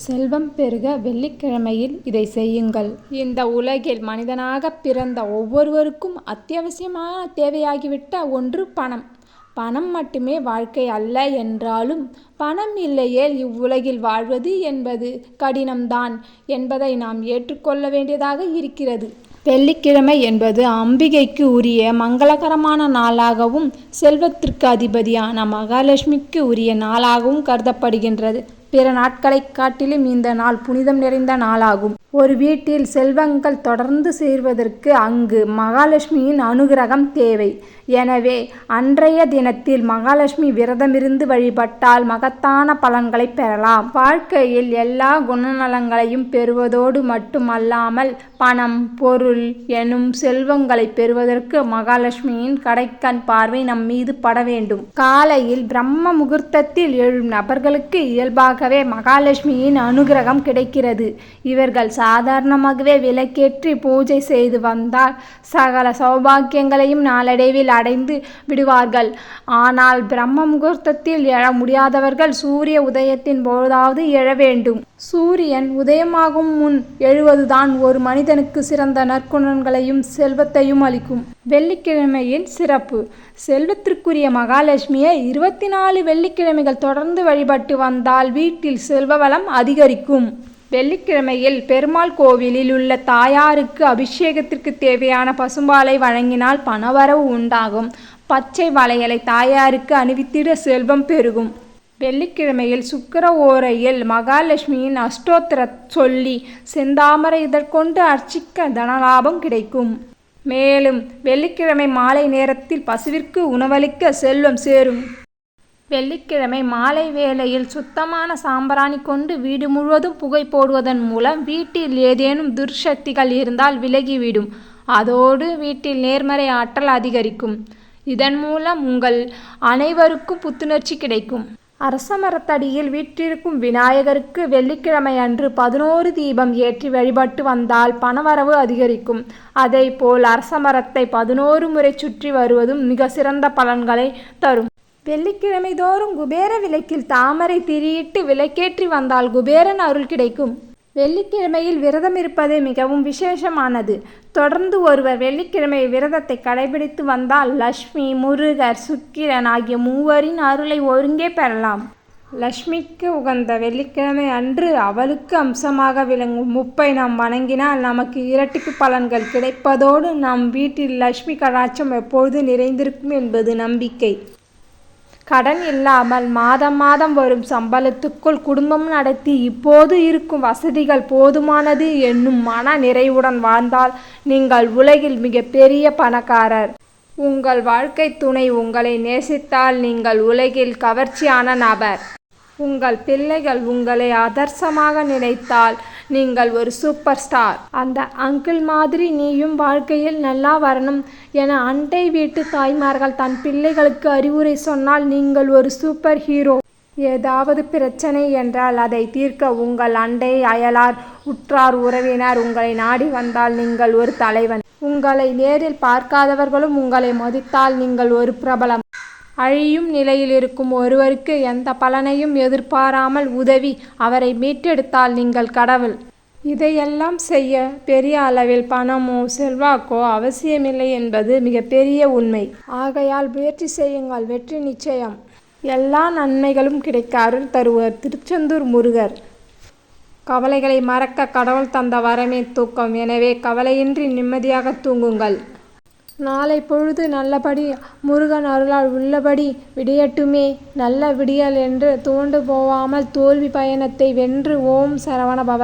செல்வம் பெருக வெள்ளிக்கிழமையில் இதை செய்யுங்கள். இந்த உலகில் மனிதனாகப் பிறந்த ஒவ்வொருவருக்கும் அத்தியாவசியமான தேவையாகிவிட்ட ஒன்று பணம். பணம் மட்டுமே வாழ்க்கை அல்ல என்றாலும் பணம் இல்லையேல் இவ்வுலகில் வாழ்வது என்பது கடினம்தான் என்பதை நாம் ஏற்றுக்கொள்ள வேண்டியதாக இருக்கிறது. வெள்ளிக்கிழமை என்பது அம்பிகைக்கு உரிய மங்களகரமான நாளாகவும் செல்வத்திற்கு அதிபதியான மகாலட்சுமிக்கு உரிய நாளாகவும் கருதப்படுகின்றது. பிற நாட்களைக் காட்டிலும் இந்த நாள் புனிதம் நிறைந்த நாளாகும். ஒரு வீட்டில் செல்வங்கள் தொடர்ந்து சேர்வதற்கு அங்கு மகாலட்சுமியின் அனுகிரகம் தேவை. எனவே அன்றைய தினத்தில் மகாலட்சுமி விரதமிருந்து வழிபட்டால் மகத்தான பலன்களைப் பெறலாம். வாழ்க்கையில் எல்லா குணநலங்களையும் பெறுவதோடு மட்டுமல்லாமல் பணம், பொருள் எனும் செல்வங்களைப் பெறுவதற்கு மகாலட்சுமியின் கடைக்கண் பார்வை நம் மீது பட வேண்டும். காலையில் பிரம்ம முகூர்த்தத்தில் எழும் நபர்களுக்கு இயல்பாகவே மகாலட்சுமியின் அனுகிரகம் கிடைக்கிறது. இவர்கள் சாதாரணமாகவே விளக்கேற்றி பூஜை செய்து வந்தால் சகல சௌபாக்கியங்களையும் நாளடைவில் அடைந்து விடுவார்கள். ஆனால் பிரம்ம முகூர்த்தத்தில் எழ முடியாதவர்கள் சூரிய உதயத்தின் பொழுதாவது எழ வேண்டும். சூரியன் உதயமாகும் முன் எழுவதுதான் ஒரு மனிதனுக்கு சிறந்த நற்குணங்களையும் செல்வத்தையும் அளிக்கும். வெள்ளிக்கிழமையின் சிறப்பு செல்வத்திற்குரிய மகாலட்சுமியை இருபத்தி நாலு வெள்ளிக்கிழமைகள் தொடர்ந்து வழிபட்டு வந்தால் வீட்டில் செல்வ வளம் அதிகரிக்கும். வெள்ளிக்கிழமையில் பெருமாள் கோவிலில் உள்ள தாயாருக்கு அபிஷேகத்திற்கு தேவையான பசும்பாலை வழங்கினால் பணவரவு உண்டாகும். பச்சை வளையலை தாயாருக்கு அணிவித்திட செல்வம் பெருகும். வெள்ளிக்கிழமையில் சுக்கர ஓரையில் மகாலட்சுமியின் அஷ்டோத்திர சொல்லி செந்தாமரை இதற்கொண்டு அர்ச்சிக்க தனலாபம் கிடைக்கும். மேலும் வெள்ளிக்கிழமை மாலை நேரத்தில் பசுவிற்கு உணவளிக்க செல்வம் சேரும். வெள்ளிக்கிழமை மாலை வேளையில் சுத்தமான சாம்பிராணி கொண்டு வீடு முழுவதும் புகை போடுவதன் மூலம் வீட்டில் ஏதேனும் துர்சக்திகள் இருந்தால் விலகிவிடும். அதோடு வீட்டில் நேர்மறை ஆற்றல் அதிகரிக்கும். இதன் மூலம் உங்கள் அனைவருக்கும் புத்துணர்ச்சி கிடைக்கும். அரசமரத்தடியில் வீற்றிருக்கும் விநாயகருக்கு வெள்ளிக்கிழமையன்று பதினோரு தீபம் ஏற்றி வழிபட்டு வந்தால் பணவரவு அதிகரிக்கும். அதைப்போல் அரசமரத்தை பதினோரு முறை சுற்றி வருவதும் மிக சிறந்த பலன்களை தரும். வெள்ளிக்கிழமை தோறும் குபேர விளக்கில் தாமரை திரியிட்டு விளக்கேற்றி வந்தால் குபேரன் அருள் கிடைக்கும். வெள்ளிக்கிழமையில் விரதம் இருப்பது மிகவும் விசேஷமானது. தொடர்ந்து ஒருவர் வெள்ளிக்கிழமை விரதத்தை கடைபிடித்து வந்தால் லக்ஷ்மி முருகர், சுக்கிரன் ஆகிய மூவரின் அருளை ஒருங்கே பெறலாம். லக்ஷ்மிக்கு உகந்த வெள்ளிக்கிழமை அன்று அவளுக்கு அம்சமாக விளங்கும் முப்பை நாம் வணங்கினால் நமக்கு இரட்டிப்பு பலன்கள் கிடைப்பதோடு நம் வீட்டில் லக்ஷ்மி கடாட்சம் எப்பொழுது நிறைந்திருக்கும் என்பது நம்பிக்கை. கடன் இல்லாமல் மாதம் மாதம் வரும் சம்பளத்துக்குள் குடும்பம் நடத்தி இப்போது இருக்கும் வசதிகள் போதுமானது என்னும் மன நிறைவுடன் வாழ்ந்தால் நீங்கள் உலகில் மிகப்பெரிய பணக்காரர். உங்கள் வாழ்க்கை துணை உங்களை நேசித்தால் நீங்கள் உலகில் கவர்ச்சியான நபர். உங்கள் பிள்ளைகள் உங்களை ஆதர்சமாக நினைத்தால் நீங்கள் ஒரு சூப்பர் ஸ்டார். அந்த அங்கிள் மாதிரி நீயும் வாழ்க்கையில் நல்லா வரணும் என அண்டை வீட்டு தாய்மார்கள் தன் பிள்ளைகளுக்கு அறிவுரை சொன்னால் நீங்கள் ஒரு சூப்பர் ஹீரோ. ஏதாவது பிரச்சனை என்றால் அதை தீர்க்க உங்கள் அண்டை அயலார் உற்றார் உறவினர் உங்களை நாடி வந்தால் நீங்கள் ஒரு தலைவன். உங்களை நேரில் பார்க்காதவர்களும் உங்களை மதித்தால் நீங்கள் ஒரு பிரபலம். அழியும் நிலையில் இருக்கும் ஒருவருக்கு எந்த பலனையும் எதிர்பாராமல் உதவி அவரை மீட்டெடுத்தால் நீங்கள் கடவுள். இதையெல்லாம் செய்ய பெரிய அளவில் பணமோ செல்வாக்கோ அவசியமில்லை என்பது மிகப்பெரிய உண்மை. ஆகையால் முயற்சி செய்யுங்கள் வெற்றி நிச்சயம். எல்லா நன்மைகளும் கிடைக்க அருள் தருவர் திருச்செந்தூர் முருகர். கவலைகளை மறக்க கடவுள் தந்த வரமே தூக்கம். எனவே கவலையின்றி நிம்மதியாக தூங்குங்கள். நாளை பொழுது நல்லபடி முருகன் அருளால் உள்ளபடி விடியட்டுமே. நல்ல விடியல் என்று துவண்டு போகாமல் தோல்வி பயணத்தை வென்று ஓம் சரவணபவ